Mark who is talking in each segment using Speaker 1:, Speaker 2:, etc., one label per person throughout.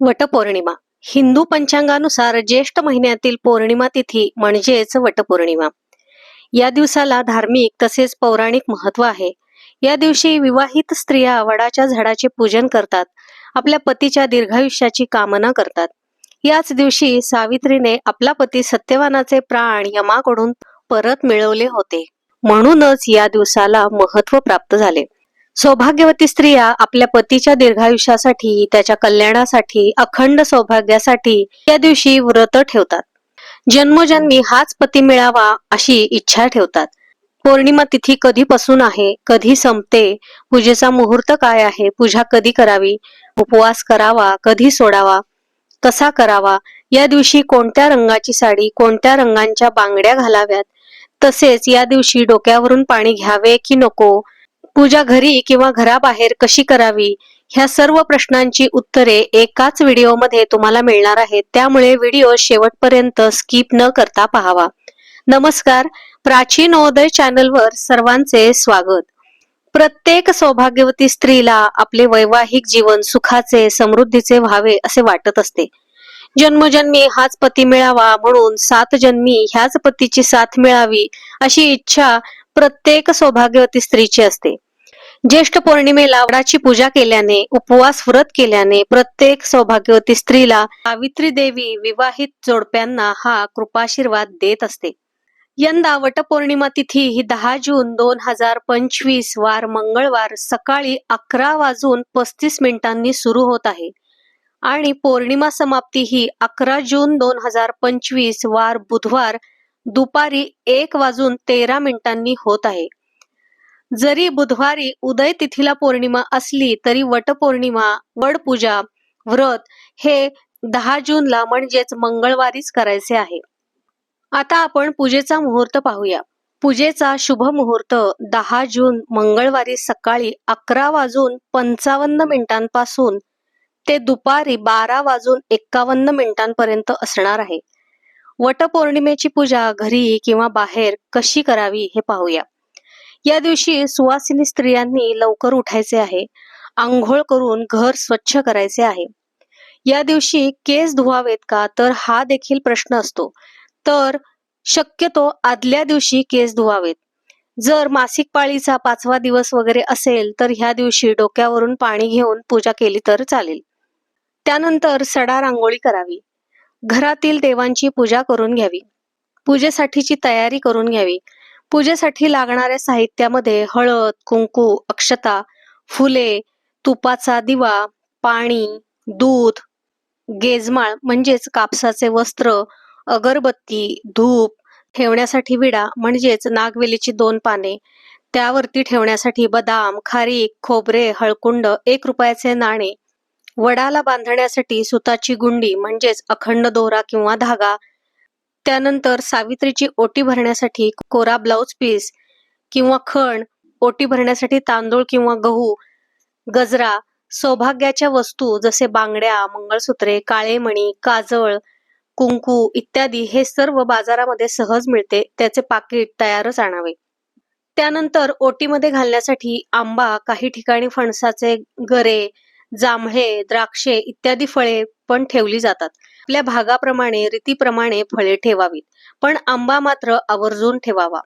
Speaker 1: वटपौर्णिमा. हिंदू पंचांगानुसार ज्येष्ठ महिन्यातील पौर्णिमा तिथी म्हणजेच वटपौर्णिमा. या दिवसाला धार्मिक तसेच पौराणिक महत्त्व आहे. या दिवशी विवाहित स्त्रिया वडाच्या झाडाचे पूजन करतात. आपल्या पतीच्या दीर्घायुष्याची कामना करतात. याच दिवशी सावित्रीने आपला पती सत्यवानाचे प्राण यमाकडून परत मिळवले होते. म्हणूनच या दिवसाला महत्त्व प्राप्त झाले. सौभाग्यवती स्त्रिया आपल्या पतीच्या दीर्घायुष्यासाठी त्याच्या कल्याणासाठी अखंड सौभाग्यासाठी या दिवशी व्रत ठेवतात. जन्मजन्मी हाच पती मिळावा अशी इच्छा ठेवतात. पौर्णिमा तिथी कधीपासून आहे कधी संपते पूजेचा मुहूर्त काय आहे पूजा कधी करावी उपवास करावा कधी सोडावा कसा करावा या दिवशी कोणत्या रंगाची साडी कोणत्या रंगांच्या बांगड्या घालाव्यात तसेच या दिवशी डोक्यावरून पाणी घ्यावे की नको पूजा घरी किंवा घराबाहेर कशी करावी? ह्या सर्व प्रश्नांची उत्तरे एकाच व्हिडिओमध्ये तुम्हाला मिळणार आहेत. त्यामुळे व्हिडिओ शेवटपर्यंत स्किप न करता पाहावा. नमस्कार. प्राचीनोदय चॅनलवर सर्वांचे स्वागत. प्रत्येक सौभाग्यवती स्त्रीला आपले वैवाहिक जीवन सुखाचे समृद्धीचे व्हावे असे वाटत असते. जन्मजन्मी हाच पती मिळावा म्हणून सात जन्मी ह्याच पतीची साथ मिळावी अशी इच्छा प्रत्येक सौभाग्यवती स्त्रीची असते. ज्येष्ठ पौर्णिमेला वडाची पूजा केल्याने उपवास व्रत केल्याने प्रत्येक सौभाग्यवती स्त्रीला सावित्री देवी विवाहित जोडप्यांना हा कृपाशीर्वाद देत असते. यंदा वटपौर्णिमा तिथी ही दहा जून दोन हजार पंचवीस वार मंगळवार सकाळी अकरा वाजून पस्तीस मिनिटांनी सुरू होत आहे. आणि पौर्णिमा समाप्ती ही अकरा जून दोन हजार पंचवीस वार बुधवार दुपारी एक वाजून तेरा मिनिटांनी होत आहे. जरी बुधवारी उदय तिथीला पौर्णिमा असली तरी वटपौर्णिमा वडपूजा व्रत हे दहा जूनला म्हणजेच मंगळवारीच करायचे आहे. आता आपण पूजेचा मुहूर्त पाहूया. पूजेचा शुभ मुहूर्त दहा जून मंगळवारी सकाळी अकरा वाजून पंचावन्न मिनिटांपासून ते दुपारी बारा वाजून एक्कावन्न मिनिटांपर्यंत असणार आहे. वटपौर्णिमेची पूजा घरी किंवा बाहेर कशी करावी हे पाहूया. या दिवशी सुवासिनी स्त्रियांनी लवकर उठायचे आहे. आंघोळ करून घर स्वच्छ करायचे आहे. या दिवशी केस धुवावेत का? तर हा देखील प्रश्न असतो. तर शक्यतो आदल्या दिवशी केस धुवावेत. जर मासिक पाळीचा पाचवा दिवस वगैरे असेल तर ह्या दिवशी डोक्यावरून पाणी घेऊन पूजा केली तर चालेल. त्यानंतर सडा रांगोळी करावी. घरातील देवांची पूजा करून घ्यावी. पूजेसाठीची तयारी करून घ्यावी. पूजेसाठी लागणाऱ्या साहित्यामध्ये हळद कुंकू अक्षता फुले तुपाचा दिवा पाणी दूध गेजमाळ म्हणजेच कापसाचे वस्त्र अगरबत्ती धूप ठेवण्यासाठी विडा म्हणजेच नागवेलीची दोन पाने. त्यावरती ठेवण्यासाठी बदाम खारीक खोबरे हळकुंड एक रुपयाचे नाणे. वडाला बांधण्यासाठी सुताची गुंडी म्हणजेच अखंड दोरा किंवा धागा. त्यानंतर सावित्रीची ओटी भरण्यासाठी कोरा ब्लाउज पीस किंवा खण ओटी भरण्यासाठी तांदूळ किंवा गहू गजरा सौभाग्याच्या वस्तू जसे बांगड्या मंगळसूत्रे काळे मणी काजळ कुंकू इत्यादी हे सर्व बाजारामध्ये सहज मिळते. त्याचे पाकिट तयारच आणावे. त्यानंतर ओटीमध्ये घालण्यासाठी आंबा काही ठिकाणी फणसाचे गरे जांभळे द्राक्षे इत्यादी फळे पण ठेवली जातात. आपल्या भागाप्रमाणे रीतीप्रमाणे फळे ठेवावीत. पण आंबा मात्र आवर्जून ठेवावा.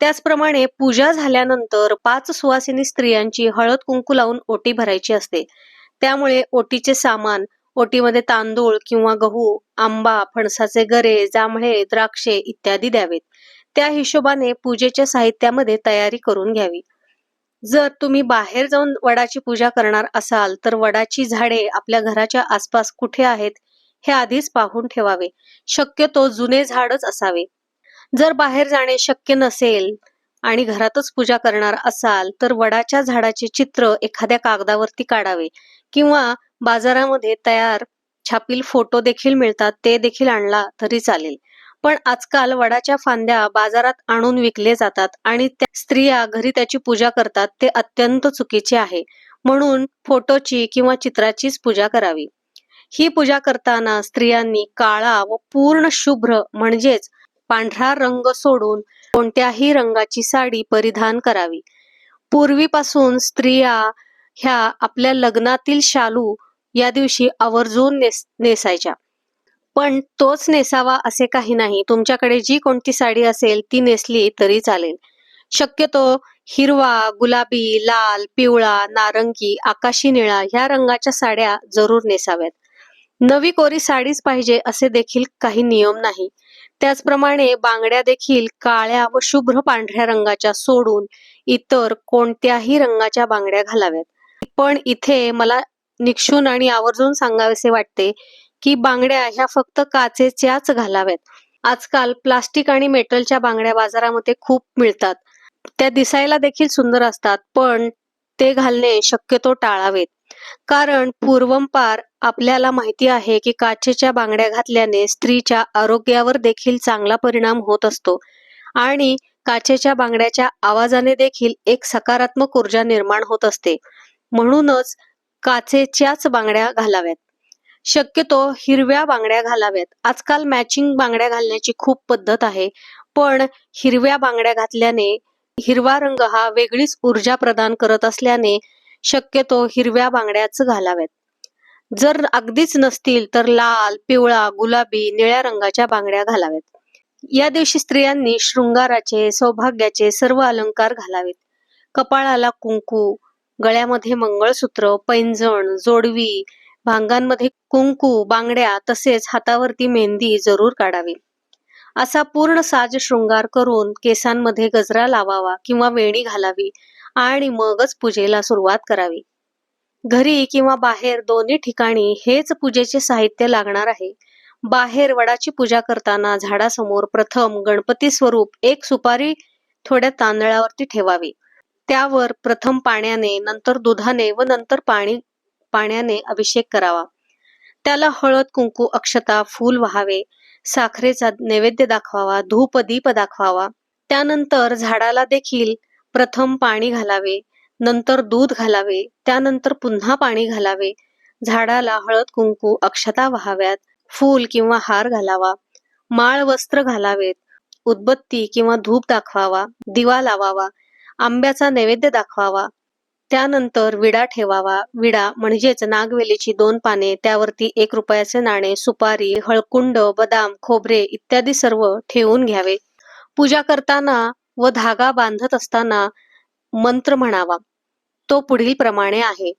Speaker 1: त्याचप्रमाणे पूजा झाल्यानंतर पाच सुवासिनी स्त्रियांची हळद कुंकू लावून ओटी भरायची असते. त्यामुळे ओटीचे सामान ओटीमध्ये तांदूळ किंवा गहू आंबा फणसाचे गरे जांभळे द्राक्षे इत्यादी द्यावेत. त्या हिशोबाने पूजेच्या साहित्यामध्ये तयारी करून घ्यावी. जर तुम्ही बाहेर जाऊन वडाची पूजा करणार असाल तर वडाची झाडे आपल्या घराच्या आसपास कुठे आहेत हे आधीच पाहून ठेवावे. शक्यतो जुने झाडच असावे. जर बाहेर जाणे शक्य नसेल आणि घरातच पूजा करणार असाल तर वडाच्या झाडाचे चित्र एखाद्या कागदावरती काढावे किंवा बाजारामध्ये तयार छापील फोटो देखील मिळतात ते देखील आणला तरी चालेल. पण आजकाल वडाच्या फांद्या बाजारात आणून विकले जातात आणि त्या स्त्रिया घरी त्याची पूजा करतात ते अत्यंत चुकीचे आहे. म्हणून फोटोची किंवा चित्राचीच पूजा करावी. ही पूजा करताना स्त्रियांनी काळा व पूर्ण शुभ्र म्हणजेच पांढरा रंग सोडून कोणत्याही रंगाची साडी परिधान करावी. पूर्वीपासून स्त्रिया ह्या आपल्या लग्नातील शालू या दिवशी आवर्जून नेस नेसायच्या. पण तोच नेसावा असे काही नाही. तुमच्याकडे जी कोणती साडी असेल ती नेसली तरी चालेल. शक्यतो हिरवा गुलाबी लाल पिवळा नारंगी आकाशी निळा ह्या रंगाच्या साड्या जरूर नेसाव्यात. नवी कोरी साडीच पाहिजे असे देखील काही नियम नाही. त्याचप्रमाणे बांगड्या देखील काळ्या व शुभ्र पांढऱ्या रंगाच्या सोडून इतर कोणत्याही रंगाच्या बांगड्या घालाव्यात. पण इथे मला निक्षून आणि आवर्जून सांगावेसे वाटते की बांगड्या ह्या फक्त काचेच्याच घालाव्यात. आजकाल प्लास्टिक आणि मेटलच्या बांगड्या बाजारामध्ये खूप मिळतात. त्या दिसायला देखील सुंदर असतात पण ते घालणे शक्यतो टाळावेत. कारण पूर्वंपार आपल्याला माहिती आहे की काचेच्या बांगड्या घातल्याने स्त्रीच्या आरोग्यावर देखील चांगला परिणाम होत असतो. आणि काचेच्या बांगड्याच्या आवाजाने देखील एक सकारात्मक ऊर्जा निर्माण होत असते. म्हणूनच काचेच्याच बांगड्या घालाव्यात. शक्यतो हिरव्या बांगड्या घालाव्यात. आजकाल मॅचिंग बांगड्या घालण्याची खूप पद्धत आहे. पण हिरव्या बांगड्या घातल्याने हिरवा रंग हा वेगळीच ऊर्जा प्रदान करत असल्याने शक्यतो हिरव्या बांगड्याच घालाव्यात. जर अगदीच नसतील तर लाल पिवळा गुलाबी निळ्या रंगाच्या बांगड्या घालाव्यात. या दिवशी स्त्रियांनी शृंगाराचे सौभाग्याचे सर्व अलंकार घालावेत. कपाळाला कुंकू गळ्यामध्ये मंगळसूत्र पैंजण जोडवी भांगांमध्ये कुंकू बांगड्या तसेच हातावरती मेहंदी जरूर काढावी. असा पूर्ण साज शृंगार करून केसांमध्ये गजरा लावावा किंवा वेणी घालावी आणि मगच पूजेला सुरुवात करावी. घरी किंवा बाहेर दोन्ही ठिकाणी हेच पूजेचे साहित्य लागणार आहे. बाहेर वडाची पूजा करताना झाडासमोर प्रथम गणपती स्वरूप एक सुपारी थोड्या तांदळावरती ठेवावी. त्यावर प्रथम पाण्याने नंतर दुधाने व नंतर पाणी पाण्याने अभिषेक करावा. त्याला हळद कुंकू अक्षता फूल व्हावे. साखरेचा नैवेद्य दाखवावा धूप दीप दाखवावा. त्यानंतर झाडाला देखील प्रथम पाणी घालावे नंतर दूध घालावे त्यानंतर पुन्हा पाणी घालावे. झाडाला हळद कुंकू अक्षता व्हाव्यात फूल किंवा हार घालावा. माळ वस्त्र घालावेत उदबत्ती किंवा धूप दाखवावा दिवा लावावा आंब्याचा नैवेद्य दाखवावा. त्यानंतर विडा ठेवावा. विडा म्हणजेच नागवेलीची दोन पाने त्यावरती एक रुपयाचे नाणे सुपारी हळकुंड बदाम खोबरे इत्यादी सर्व ठेवून घ्यावे. पूजा करताना व धागा बांधत असताना मंत्र म्हणावा. तो पुढील प्रमाणे आहे.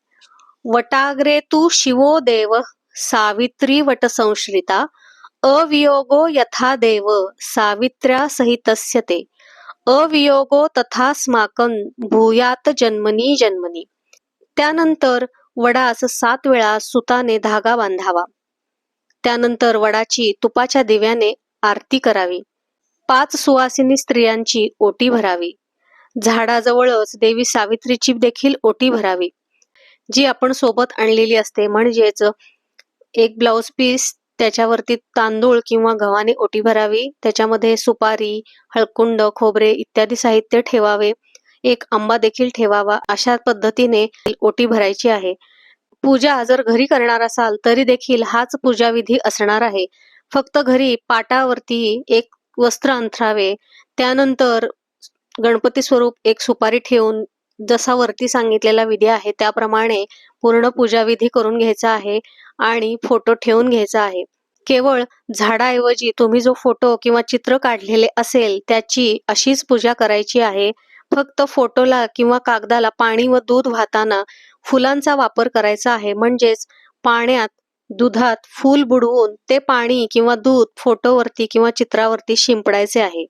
Speaker 1: वटाग्रे तू शिवो देव सावित्री वटसंश्रिता अवियोगो यथा देव सावित्र्या सहितस्य ते. अवियोगो तथास्माकं भूयात जन्मनी जन्मनी. त्यानंतर वडास सात वेळा सुताने धागा बांधावा. त्यानंतर वडाची तुपाच्या दिव्याने आरती करावी. पाच सुवासिनी स्त्रियांची ओटी भरावी. झाडाजवळच देवी सावित्रीची देखील ओटी भरावी. जी आपण सोबत आणलेली असते म्हणजेच एक ब्लाउज पीस त्याच्यावरती तांदूळ किंवा गव्हाने ओटी भरावी. त्याच्यामध्ये सुपारी हळकुंड खोबरे इत्यादी साहित्य ठेवावे. एक आंबा देखील ठेवावा. अशा पद्धतीने ओटी भरायची आहे. पूजा जर घरी करणार असाल तरी देखील हाच पूजा विधी असणार आहे. फक्त घरी पाटावरती एक वस्त्र अंथरावे. त्यानंतर गणपती स्वरूप एक सुपारी ठेवून जसा वरती सांगितलेला विधी आहे त्याप्रमाणे पूर्ण पूजा विधी करून घ्यायचा आहे. आणि फोटो ठेवून घ्यायचा आहे. केवळ झाडाऐवजी तुम्ही जो फोटो किंवा चित्र काढलेले असेल त्याची अशीच पूजा करायची आहे. फक्त फोटोला किंवा कागदाला पाणी व दूध वाहताना फुलांचा वापर करायचा आहे. म्हणजेच पाण्यात दुधात फूल बुडवून ते पाणी किंवा दूध फोटोवरती किंवा चित्रावरती शिंपडायचे आहे.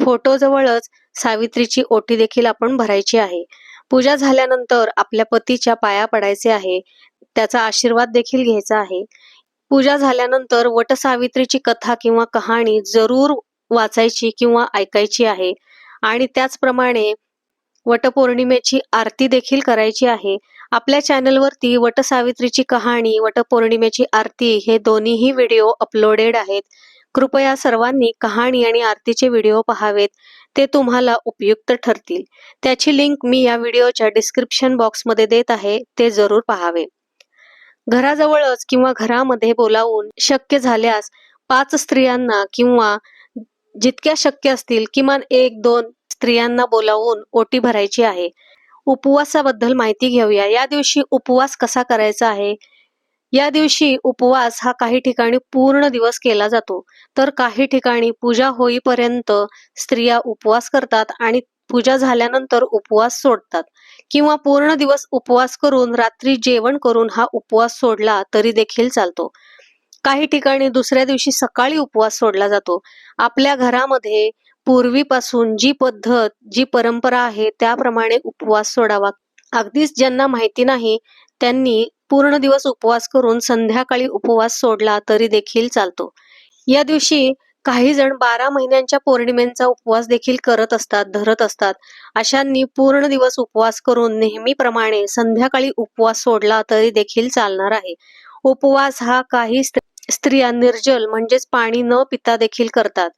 Speaker 1: फोटो जवळच सावित्रीची ओटी देखील आपण भरायची आहे. पूजा झाल्यानंतर आपल्या पतीच्या पाया पडायचे आहे. त्याचा आशीर्वाद देखील घ्यायचा आहे. पूजा झाल्यानंतर वटसावित्रीची कथा किंवा कहाणी जरूर वाचायची किंवा ऐकायची आहे. आणि त्याचप्रमाणे वटपौर्णिमेची आरती देखील करायची आहे. आपल्या चॅनलवरती वटसावित्रीची कहाणी वटपौर्णिमेची आरती हे दोन्हीही व्हिडिओ अपलोडेड आहेत. कृपया सर्वांनी कहाणी आणि आरतीचे व्हिडिओ पहावेत. ते तुम्हाला उपयुक्त ठरतील. त्याची लिंक मी या व्हिडिओच्या डिस्क्रिप्शन बॉक्समध्ये देत आहे. ते जरूर पहावे. घराजवळच किंवा घरामध्ये बोलावून शक्य झाल्यास पाच स्त्रियांना किंवा जितक्या शक्य असतील किमान एक दोन स्त्रियांना बोलावून ओटी भरायची आहे. उपवासाबद्दल माहिती घेऊया. या दिवशी उपवास कसा करायचा आहे? या दिवशी उपवास हा काही ठिकाणी पूर्ण दिवस केला जातो. तर काही ठिकाणी पूजा होईपर्यंत स्त्रिया उपवास करतात आणि पूजा झाल्यानंतर उपवास सोडतात. किंवा पूर्ण दिवस उपवास करून रात्री जेवण करून हा उपवास सोडला तरी देखील चालतो. काही ठिकाणी दुसऱ्या दिवशी सकाळी उपवास सोडला जातो. आपल्या घरामध्ये पूर्वीपासून जी पद्धत जी परंपरा आहे त्याप्रमाणे उपवास सोडावा. अगदीच ज्यांना माहिती नाही त्यांनी पूर्ण दिवस उपवास करून संध्याकाळी उपवास सोडला तरी देखील चालतो. या दिवशी काही जण बारा महिन्यांच्या पौर्णिमेचा उपवास देखील करत असतात धरत असतात. अशांनी पूर्ण दिवस उपवास करून नेहमीप्रमाणे संध्याकाळी उपवास सोडला तरी देखील चालणार आहे. उपवास हा काही स्त्रिया निर्जल म्हणजेच पाणी न पिता देखील करतात.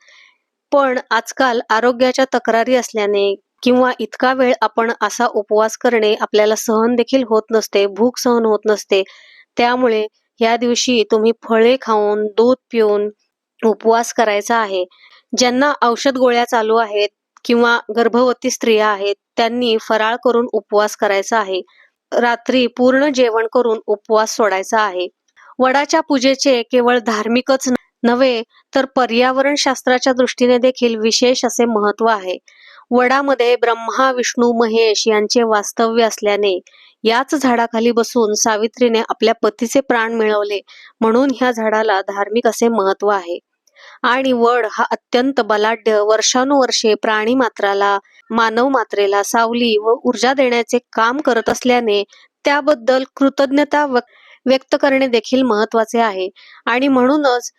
Speaker 1: पण आजकाल आरोग्याच्या तक्रारी असल्याने किंवा इतका वेळ आपण असा उपवास करणे आपल्याला सहन देखील होत नसते भूक सहन होत नसते. त्यामुळे या दिवशी तुम्ही फळे खाऊन दूध पिऊन उपवास करायचा आहे. ज्यांना औषध गोळ्या चालू आहेत किंवा गर्भवती स्त्रिया आहेत त्यांनी फराळ करून उपवास करायचा आहे. रात्री पूर्ण जेवण करून उपवास सोडायचा आहे. वडाच्या पूजेचे केवळ धार्मिकच नव्हे तर पर्यावरण शास्त्राच्या दृष्टीने देखील विशेष असे महत्त्व आहे. वडामध्ये ब्रह्मा विष्णू महेश यांचे वास्तव्य असल्याने याच झाडाखाली बसून सावित्रीने आपल्या पतीचे प्राण मिळवले म्हणून ह्या झाडाला धार्मिक असे महत्त्व आहे. आणि वड हा अत्यंत बलाढ्य वर्षानुवर्षे प्राणी मात्राला मानव मात्रेला सावली व ऊर्जा देण्याचे काम करत असल्याने त्याबद्दल कृतज्ञता व्यक्त करणे देखील महत्त्वाचे आहे. आणि म्हणूनच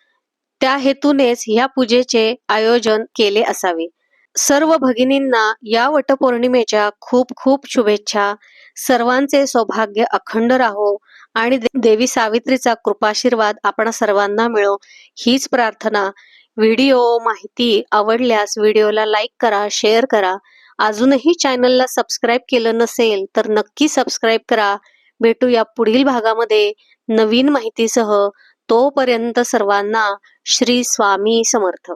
Speaker 1: त्या हेतूनेच या पूजेचे आयोजन केले असावे. सर्व भगिनींना या वटपौर्णिमेच्या खूप खूप शुभेच्छा. सर्वांचे सौभाग्य अखंड राहो. आणि देवी सावित्रीचा कृपाशीर्वाद आपण सर्वांना मिळो. हीच प्रार्थना. व्हिडिओ माहिती आवडल्यास व्हिडिओला लाईक करा शेअर करा. अजूनही चॅनलला सबस्क्राईब केलं नसेल तर नक्की सबस्क्राईब करा. भेटूया पुढील भागामध्ये नवीन माहितीसह. तोपर्यंत सर्वांना श्री स्वामी समर्थ.